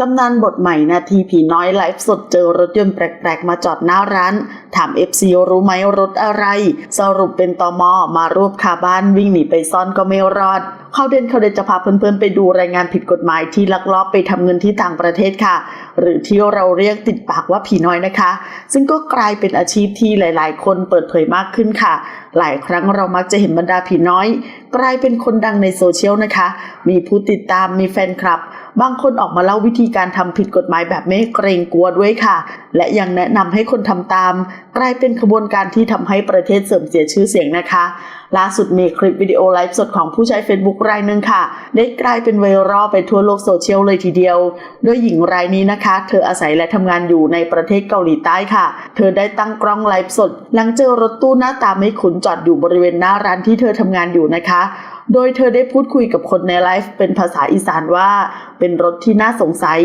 ตำนานบทใหม่นาทีผีน้อยไลฟ์สดเจอรถยนต์แปลกๆ มาจอดหน้าร้าน ถาม FC รู้ไหมรถอะไร สรุปเป็นตอมอมารวบคาบ้านวิ่งหนีไปซ่อนก็ไม่รอดเข้าเด่นเขาเด่นจะพาเพื่อนๆไปดูรายงานผิดกฎหมายที่ลักลอบไปทำเงินที่ต่างประเทศค่ะ หรือที่เราเรียกติดปากว่าผีน้อยนะคะ ซึ่งก็กลายเป็นอาชีพที่หลายๆ คนเปิดเผยมากขึ้นค่ะหลายครั้งเรามักจะเห็นบรรดาผีน้อย กลายเป็นคนดังในโซเชียลนะคะ มีผู้ติดตามมีแฟนคลับ บางคนออกมาเล่าวิธีการทำผิดกฎหมายแบบไม่เกรงกลัวด้วยค่ะ และยังแนะนำให้คนทำตาม กลายเป็นขบวนการที่ทำให้ประเทศเสื่อมเสียชื่อเสียงนะคะ ล่าสุดมีคลิปวิดีโอไลฟ์สดของผู้ใช้ Facebook รายหนึ่งค่ะ ได้กลายเป็นไวรัลไปทั่วโลกโซเชียลเลยทีเดียวโดยหญิงรายนี้นะคะ เธออาศัยและทำงานอยู่ในประเทศเกาหลีใต้ค่ะ เธอได้ตั้งกล้องไลฟ์สด หลังเจอรถตู้หน้าตาไม่คุ้นจอดอยู่บริเวณหน้าร้านที่เธอทำงานอยู่นะคะโดยเธอได้พูดคุยกับคนในไลฟ์เป็นภาษาอีสานว่า เป็นรถที่น่าสงสัย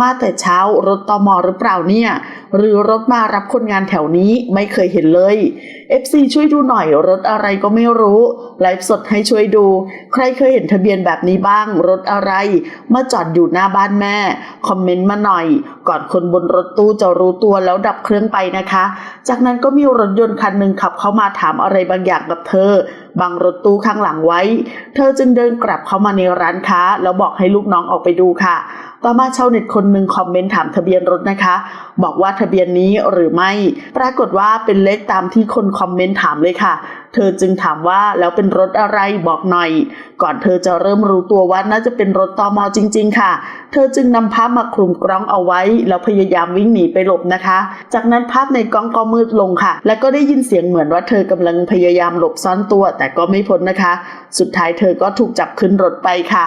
มาแต่เช้ารถตอมอหรือเปล่าเนี่ย หรือรถมารับคนงานแถวนี้ไม่เคยเห็นเลย FC ช่วยดูหน่อยรถอะไรก็ไม่รู้ไลฟ์สดให้ช่วยดู ใครเคยเห็นทะเบียนแบบนี้บ้าง รถอะไรมาจอดอยู่หน้าบ้านแม่ คอมเมนต์มาหน่อย ก่อนคนบนรถตู้จะรู้ตัวแล้วดับเครื่องไปนะคะ จากนั้นก็มีรถยนต์คันหนึ่งขับเข้ามาถามอะไรบางอย่างกับเธอบังรถตู้ข้างหลังไว้ เธอจึงเดินกลับเข้ามาในร้านค้า แล้วบอกให้ลูกน้องออกไปดูค่ะ ต่อมาชาวเน็ตคนหนึ่งคอมเมนต์ถามทะเบียนรถนะคะ บอกว่าทะเบียนนี้หรือไม่ ปรากฏว่าเป็นเลขตามที่คนคอมเมนต์ถามเลยค่ะ เธอจึงถามว่าแล้วเป็นรถอะไรบอกหน่อย ก่อนเธอจะเริ่มรู้ตัวว่าน่าจะเป็นรถตอมอจริง ๆ ค่ะ เธอจึงนำภาพมาคลุมกล้องเอาไว้ แล้วพยายามวิ่งหนีไปหลบนะคะ จากนั้นภาพในกล้องก็มืดลงค่ะ และก็ได้ยินเสียงเหมือนว่าเธอกำลังพยายามหลบซ่อนตัวแต่ก็ไม่พ้นนะคะ สุดท้ายเธอก็ถูกจับขึ้นรถไปค่ะ